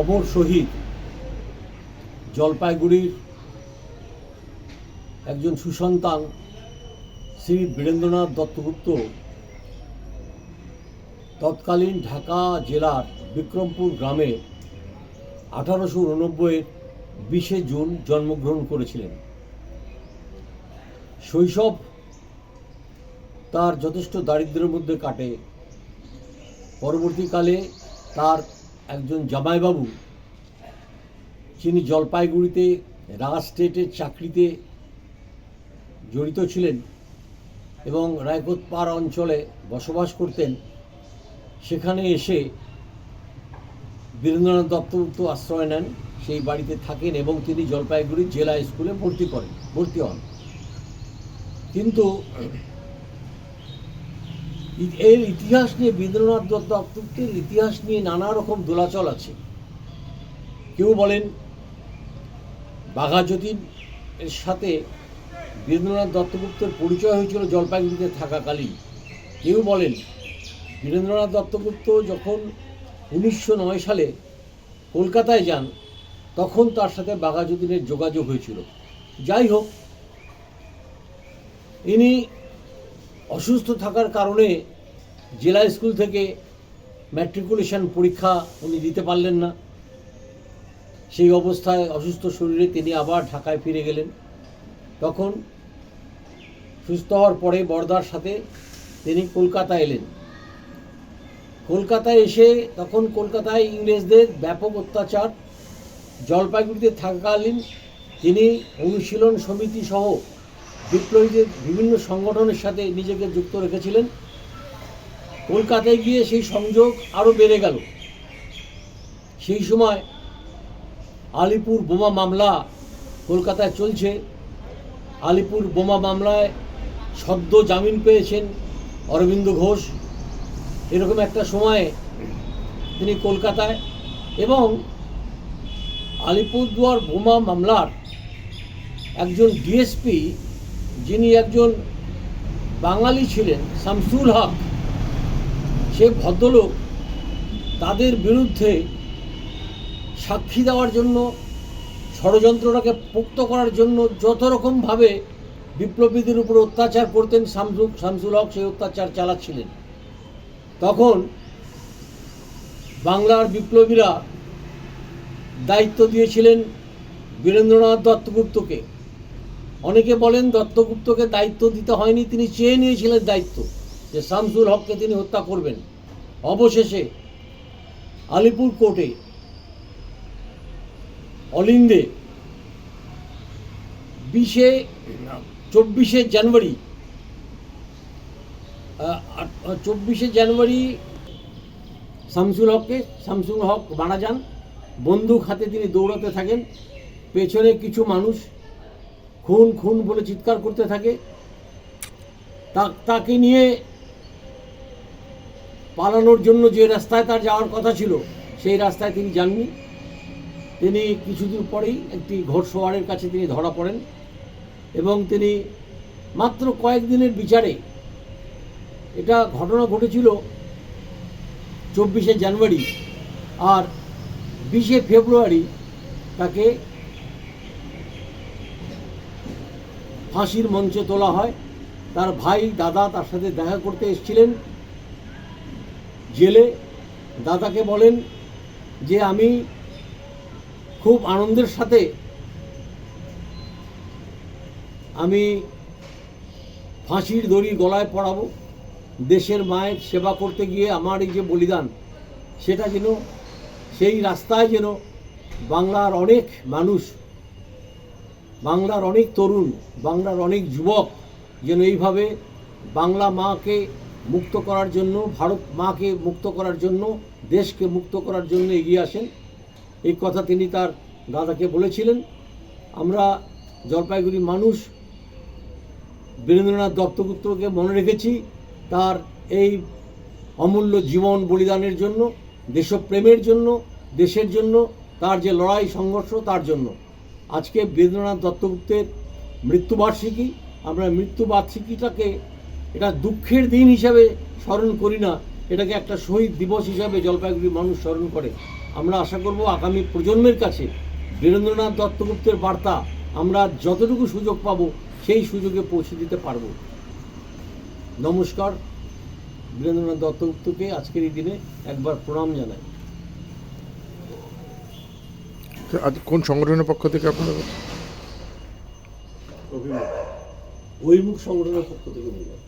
অমর শহীদ জলপাইগুড়ির একজন সুসন্তান শ্রী বীরেন্দ্রনাথ দত্তগুপ্ত, তৎকালীন ঢাকা জেলার বিক্রমপুর গ্রামে আঠারোশো উননব্বইয়ের বিশে জুন জন্মগ্রহণ করেছিলেন। শৈশব তার যথেষ্ট দারিদ্র্যের মধ্যে কাটে। পরবর্তীকালে তার একজন জামাইবাবু, যিনি জলপাইগুড়িতে রাজ স্টেটের চাকরিতে জড়িত ছিলেন এবং রায়কোট পাড় অঞ্চলে বসবাস করতেন, সেখানে এসে বীরেন্দ্রনাথ দত্তগুপ্ত আশ্রয় নেন, সেই বাড়িতে থাকেন এবং তিনি জলপাইগুড়ি জেলা স্কুলে ভর্তি করেন, ভর্তি হন। কিন্তু এর ইতিহাস নিয়ে বীরেন্দ্রনাথ দত্ত দত্তগুপ্তের ইতিহাস নিয়ে নানা রকম দোলাচল আছে। কেউ বলেন বাঘাযতীন এর সাথে বীরেন্দ্রনাথ দত্তগুপ্তের পরিচয় হয়েছিল জলপাইগুড়িতে থাকাকালীন। কেউ বলেন বীরেন্দ্রনাথ দত্তগুপ্ত যখন উনিশশো নয় সালে কলকাতায় যান, তখন তার সাথে বাঘাযতীনের যোগাযোগ হয়েছিল। যাই হোক, ইনি অসুস্থ থাকার কারণে জেলা স্কুল থেকে ম্যাট্রিকুলেশন পরীক্ষা উনি দিতে পারলেন না। সেই অবস্থায় অসুস্থ শরীরে তিনি আবার ঢাকায় ফিরে গেলেন। তখন সুস্থ হওয়ার পরে বর্দার সাথে তিনি কলকাতা এলেন। কলকাতায় এসে তখন কলকাতায় ইংরেজদের ব্যাপক অত্যাচার, জলপাইগুড়িতে থাকাকালীন তিনি অনুশীলন সমিতি সহ বিপ্লবীদের বিভিন্ন সংগঠনের সাথে নিজেকে যুক্ত রেখেছিলেন। কলকাতায় গিয়ে সেই সংযোগ আরও বেড়ে গেল। সেই সময় আলিপুর বোমা মামলা কলকাতায় চলছে। আলিপুর বোমা মামলায় সদ্য জামিন পেয়েছেন অরবিন্দ ঘোষ। এরকম একটা সময়ে তিনি কলকাতায় এবং আলিপুরদুয়ার বোমা মামলার একজন ডিএসপি যিনি একজন বাঙালি ছিলেন, শামসুল হক সে ভদ্রলোক তাদের বিরুদ্ধে সাক্ষী দেওয়ার জন্য, ষড়যন্ত্রটাকে পোক্ত করার জন্য যত রকমভাবে বিপ্লবীদের উপর অত্যাচার করতেন শামসুল শামসুল হক, সেই অত্যাচার চালাচ্ছিলেন। তখন বাংলার বিপ্লবীরা দায়িত্ব দিয়েছিলেন বীরেন্দ্রনাথ দত্তগুপ্তকে। অনেকে বলেন দত্তগুপ্তকে দায়িত্ব দিতে হয়নি, তিনি চেয়ে নিয়েছিলেন দায়িত্ব। যে শামসুল হককে তিনি হত্যা করবেন। অবশেষে আলিপুর কোর্টে অলিন্দে বিশে চব্বিশে জানুয়ারি চব্বিশে জানুয়ারি শামসুল হককে, শামসুল হক মারা যান। বন্দুক হাতে তিনি দৌড়াতে থাকেন। পেছনে কিছু মানুষ খুন খুন বলে চিৎকার করতে থাকে। তাকে নিয়ে পালানোর জন্য যে রাস্তায় তার যাওয়ার কথা ছিল, সেই রাস্তায় তিনি যাননি। তিনি কিছুদিন পরেই একটি ঘোড়সওয়ারের কাছে তিনি ধরা পড়েন এবং তিনি মাত্র কয়েকদিনের বিচারে, এটা ঘটনা ঘটেছিল চব্বিশে জানুয়ারি আর বিশে ফেব্রুয়ারি তাকে ফাঁসির মঞ্চে তোলা হয়। তার ভাই, দাদা তার সাথে দেখা করতে এসেছিলেন। জেলে দাদাকে বলেন যে আমি খুব আনন্দের সাথে আমি ফাঁসির দড়ি গলায় পড়াবো দেশের মায়ের সেবা করতে গিয়ে আমার এই যে বলিদান, সেটা যেন সেই রাস্তায় যেন বাংলার অনেক মানুষ, বাংলার অনেক তরুণ, বাংলার অনেক যুবক যেন এইভাবে বাংলা মাকে মুক্ত করার জন্য, ভারত মাকে মুক্ত করার জন্য, দেশকে মুক্ত করার জন্য এগিয়ে আসেন। এই কথা তিনি তার দাদাকে বলেছিলেন। আমরা জলপাইগুড়ি মানুষ, বীরেন্দ্রনাথ দত্তগুপ্তকে মনে রেখেছি তার এই অমূল্য জীবন বলিদানের জন্য, দেশপ্রেমের জন্য, দেশের জন্য, তার যে লড়াই, সংঘর্ষ, তার জন্য। আজকে বীরেন্দ্রনাথ দত্তগুপ্তের মৃত্যুবার্ষিকী, আমরা মৃত্যুবার্ষিকীটাকে এটা দুঃখের দিন হিসাবে স্মরণ করি না এটাকে একটা শহীদ দিবস হিসাবে জলপাইগুড়ি মানুষ স্মরণ করে। আমরা আশা করব আগামী প্রজন্মের কাছে বীরেন্দ্রনাথ দত্তগুপ্তের বার্তা আমরা যতটুকু সুযোগ পাব সেই সুযোগে পৌঁছে দিতে পারব। নমস্কার বীরেন্দ্রনাথ দত্তগুপ্তকে আজকের এই দিনে একবার প্রণাম জানাই। আজ কোন সংগঠনের পক্ষ থেকে আপনারা অভিমুখ সংগঠনের পক্ষ থেকে বললাম।